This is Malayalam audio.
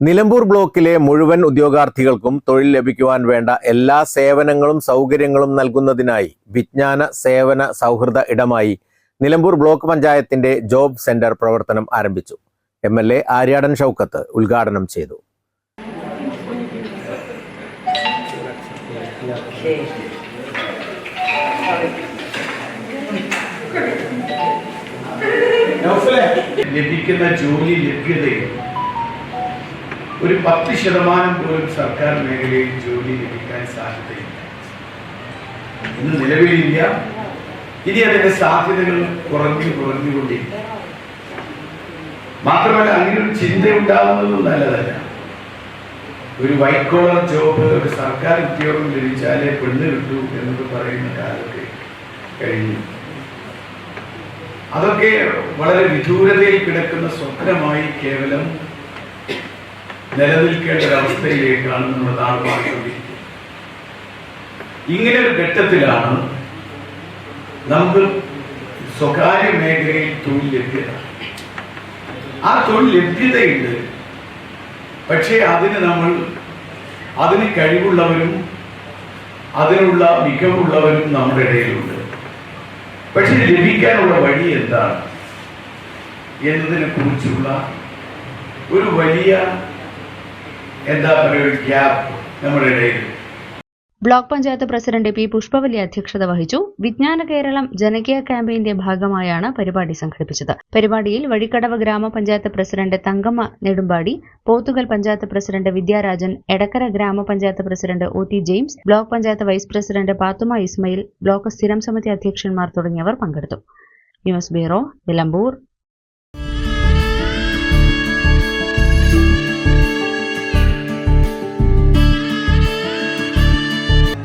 നിലമ്പൂർ ബ്ലോക്കിലെ മുഴുവൻ ഉദ്യോഗാർത്ഥികൾക്കും തൊഴിൽ ലഭിക്കുവാൻ വേണ്ട എല്ലാ സേവനങ്ങളും സൗകര്യങ്ങളും നൽകുന്നതിനായി വിജ്ഞാന സേവന സൗഹൃദ ഇടമായി നിലമ്പൂർ ബ്ലോക്ക് പഞ്ചായത്തിന്റെ ജോബ് സെന്റർ പ്രവർത്തനം ആരംഭിച്ചു. M L A Aryadan Shoukath ഉദ്ഘാടനം ചെയ്തു. ലഭിക്കുന്ന ജോലി ലഭ്യതയിൽ ഒരു പത്ത് ശതമാനം പോലും സർക്കാർ മേഖലയിൽ ജോലി ലഭിക്കാൻ സാധ്യതയില്ല. ഇന്ന് നിലവിലില്ല ഇനി അതിന്റെ സാധ്യതകൾ കുറഞ്ഞു കുറഞ്ഞുകൊണ്ടിരിക്കും. മാത്രമല്ല അങ്ങനെ ഒരു ചിന്ത ഉണ്ടാകുന്നതും നല്ലതല്ല. ഒരു വൈറ്റ് കോളർ ജോബ് ഒരു സർക്കാർ ഉദ്യോഗം ലഭിച്ചാലേ പെണ്ണ് കിട്ടൂ എന്നത് പറയുന്ന കാലത്ത് കഴിഞ്ഞു. അതൊക്കെ വളരെ വിദൂരതയിൽ കിടക്കുന്ന സ്വപ്നമായി കേവലം നിലനിൽക്കേണ്ട ഒരവസ്ഥയിലേക്കാണ് നമ്മൾ നാട് മാറിക്കൊണ്ടിരിക്കുന്നത്. ഇങ്ങനെ ഒരു ഘട്ടത്തിലാണ് നമുക്ക് സ്വകാര്യ മേഖലയിൽ തൊഴിൽ ലഭ്യത. ആ തൊഴിൽ ലഭ്യതയുണ്ട്. പക്ഷേ അതിന് നമ്മൾ അതിന് കഴിവുള്ളവരും അതിനുള്ള മികവുള്ളവരും നമ്മുടെ ഇടയിലുണ്ട്. പക്ഷെ ലഭിക്കാനുള്ള വഴി എന്താണ്? എന്നതിനെ കുറിച്ചുള്ള ഒരു വലിയ എന്താ പറയുക നമ്മുടെ ഇടയിൽ. Block panchayat president P Pushpavalli അധ്യക്ഷത വഹിച്ചു. വിജ്ഞാന കേരളം ജനകീയ ക്യാമ്പയിന്റെ ഭാഗമായാണ് പരിപാടി സംഘടിപ്പിച്ചത്. പരിപാടിയിൽ Vazhikkadavu grama panchayat president Thankamma Nedumpadi Pothukal panchayat president Vidyarajan Edakkara grama panchayat president O T James block panchayat vice president Pathuma Ismail block സ്ഥിരം സമിതി അധ്യക്ഷന്മാർ തുടങ്ങിയവർ പങ്കെടുത്തു. News bureau Nilambur.